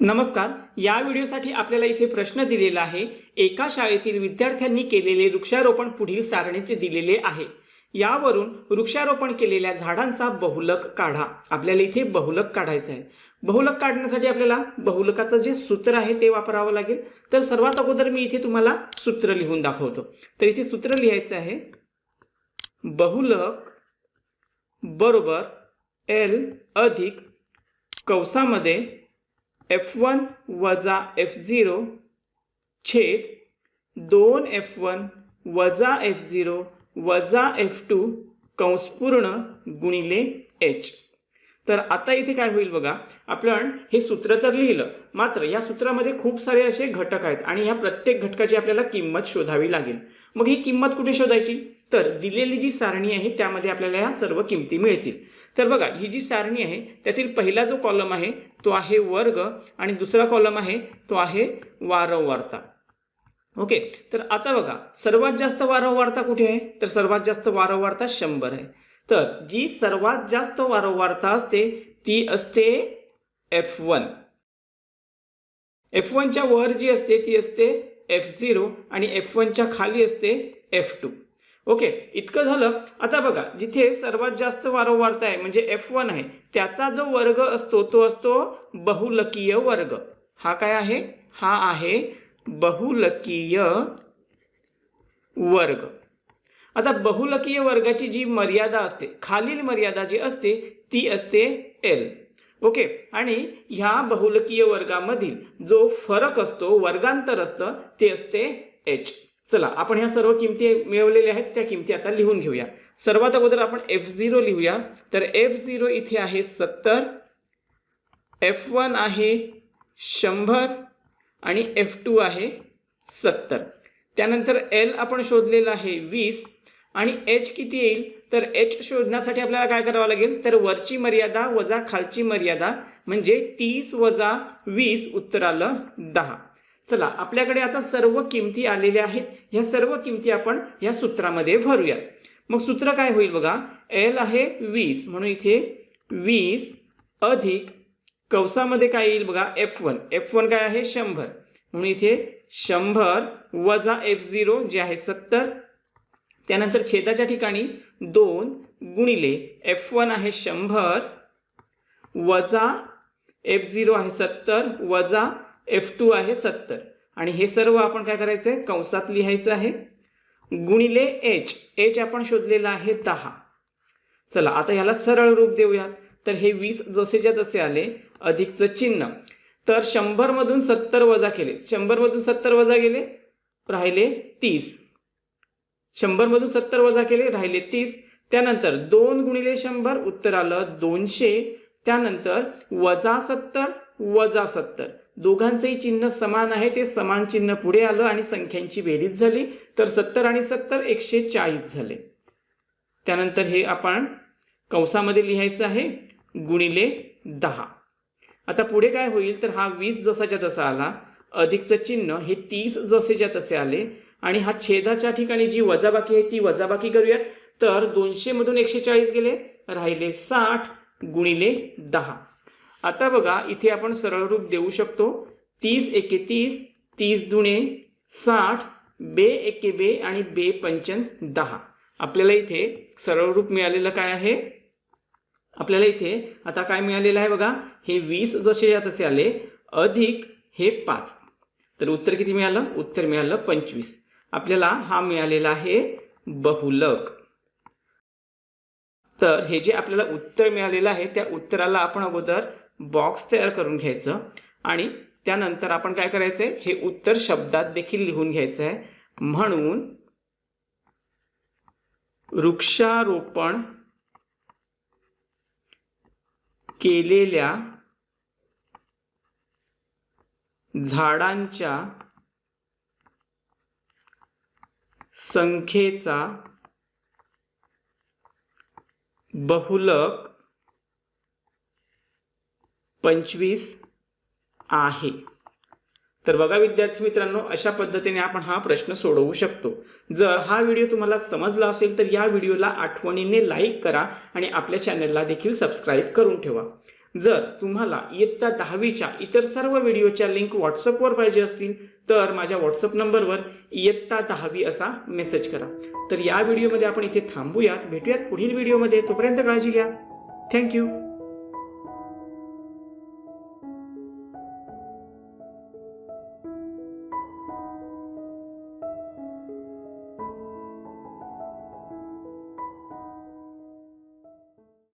नमस्कार या व्हिडिओसाठी आपल्याला इथे प्रश्न दिलेला आहे एका शाळेतील विद्यार्थ्यांनी केलेले वृक्षारोपण पुढील सारणीचे दिलेले आहे. यावरून वृक्षारोपण केलेल्या झाडांचा बहुलक काढा. आपल्याला इथे बहुलक काढायचं आहे बहुलक काढण्यासाठी आपल्याला बहुलकाचं जे सूत्र आहे ते वापरावं लागेल. तर सर्वात अगोदर मी इथे तुम्हाला सूत्र लिहून दाखवतो. तर इथे सूत्र लिहायचं आहे. बहुलक बरोबर एल अधिक कवसामध्ये एफ वन वजा एफ झिरो छेद दोन एफ वन वजा एफ झिरो वजा एफ टू कंस पूर्ण गुणिले एच तर आता इथे काय होईल बघा आपण हे सूत्र तर लिहिलं मात्र या सूत्रामध्ये खूप सारे असे घटक आहेत आणि या प्रत्येक घटकाची आपल्याला किंमत शोधावी लागेल. मग ही किंमत कुठे शोधायची? तर दिलेली जी सारणी आहे त्यामध्ये आपल्याला या सर्व किमती मिळतील. तर बघा ही जी सारणी आहे त्यातील पहिला जो कॉलम आहे तो आहे वर्ग आणि दुसरा कॉलम आहे तो आहे वारंवारता. ओके तर आता बघा सर्वात जास्त वारंवारता कुठे आहे? तर सर्वात जास्त वारंवारता शंभर आहे. तर जी सर्वात जास्त वारंवारता असते ती असते एफ वन एफ वनच्या वर जी असते ती असते एफ झिरो आणि एफ वनच्या खाली असते एफ टू ओके इतकं झालं. आता बघा जिथे सर्वात जास्त वारंवारता आहे म्हणजे एफ वन आहे त्याचा जो वर्ग असतो तो असतो बहुलकीय वर्ग. हा काय आहे? हा आहे बहुलकीय वर्ग. आता बहुलकीय वर्गाची जी मर्यादा असते खालील मर्यादा जी असते ती असते एल ओके आणि ह्या बहुलकीय वर्गामधील जो फरक असतो वर्गांतर असतं ते असते एच चला आपण ह्या सर्व किमती मिळवलेल्या आहेत त्या किमती आता लिहून घेऊया. सर्वात अगोदर आपण एफ झिरो लिहूया. तर एफ झिरो इथे आहे सत्तर एफ वन आहे शंभर आणि एफ टू आहे सत्तर. त्यानंतर एल आपण शोधलेलं आहे वीस आणि एच किती येईल? तर एच शोधण्यासाठी आपल्याला काय करावं लागेल? तर वरची मर्यादा वजा खालची मर्यादा म्हणजे तीस वजा वीस उत्तर आलं दहा. चला आपल्याकडे आता सर्व किमती आलेल्या आहेत. ह्या सर्व किमती आपण ह्या सूत्रामध्ये भरूया. मग सूत्र काय होईल बघा? एल आहे वीस. म्हणून इथे वीस अधिक कंसामध्ये काय येईल बघा? एफ वन एफ वन काय आहे? शंभर. म्हणून इथे शंभर वजा एफ झिरो जे आहे सत्तर. त्यानंतर छेदाच्या ठिकाणी दोन गुणिले एफ वन आहे शंभर वजा एफ झिरो आहे सत्तर वजा एफ टू आहे सत्तर. आणि हे सर्व आपण काय करायचं आहे? कंसात लिहायचं आहे. गुणिले एच. एच आपण शोधलेला आहे दहा. चला आता ह्याला सरळ रूप देऊयात. तर हे वीस जसेच्या तसे आले अधिकचं चिन्ह. तर शंभरमधून सत्तर वजा केले. शंभरमधून सत्तर वजा गेले राहिले तीस. शंभरमधून सत्तर वजा केले राहिले तीस. त्यानंतर दोन गुणिले शंभर उत्तर आलं दोनशे. त्यानंतर वजा सत्तर वजा सत्तर. दोघांचंही चिन्ह समान आहे ते समान चिन्ह पुढे आलं आणि संख्यांची बेरीज झाली तर सत्तर आणि सत्तर एकशे चाळीस झाले. त्यानंतर हे आपण कंसामध्ये लिहायचं आहे गुणिले दहा. आता पुढे काय होईल तर हा वीस जसाच्या तसा आला अधिकचं चिन्ह हे तीस जसेच्या तसे आले आणि हा छेदाच्या ठिकाणी जी वजाबाकी आहे ती वजाबाकी करूयात तर दोनशे मधून एकशे चाळीस गेले राहिले साठ गुणिले दहा. आता बघा इथे आपण सरळ रूप देऊ शकतो. तीस एके तीस तीस दुणे साठ बे एके बे आणि बे पंचन दहा. आपल्याला इथे सरळ रूप मिळालेलं काय आहे? आपल्याला इथे आता काय मिळालेलं आहे बघा? हे वीस जसे या तसे आले अधिक हे पाच. तर उत्तर किती मिळालं? उत्तर मिळालं पंचवीस. आपल्याला हा मिळालेला आहे बहुलक. तर हे जे आपल्याला उत्तर मिळालेलं आहे त्या उत्तराला आपण अगोदर बॉक्स तयार करून घ्यायचं. आणि त्यानंतर आपण काय करायचं आहे हे उत्तर शब्दात देखील लिहून घ्यायचं आहे म्हणून वृक्षारोपण केलेल्या झाडांच्या संख्येचा बहुलक पंचवीस आहे. तर बघा विद्यार्थी मित्रांनो अशा पद्धतीने आपण हा प्रश्न सोडवू शकतो. जर हा व्हिडिओ तुम्हाला समजला असेल तर या व्हिडिओला आठवणीने लाईक करा आणि आपल्या चॅनलला देखील सबस्क्राईब करून ठेवा. जर तुम्हाला इयत्ता दहावीच्या इतर सर्व व्हिडिओच्या लिंक व्हॉट्सअपवर पाहिजे असतील तर माझ्या व्हॉट्सअप नंबरवर इयत्ता दहावी असा मेसेज करा. तर या व्हिडिओमध्ये आपण इथे थांबूयात भेटूयात पुढील व्हिडिओमध्ये. तोपर्यंत काळजी घ्या. थँक्यू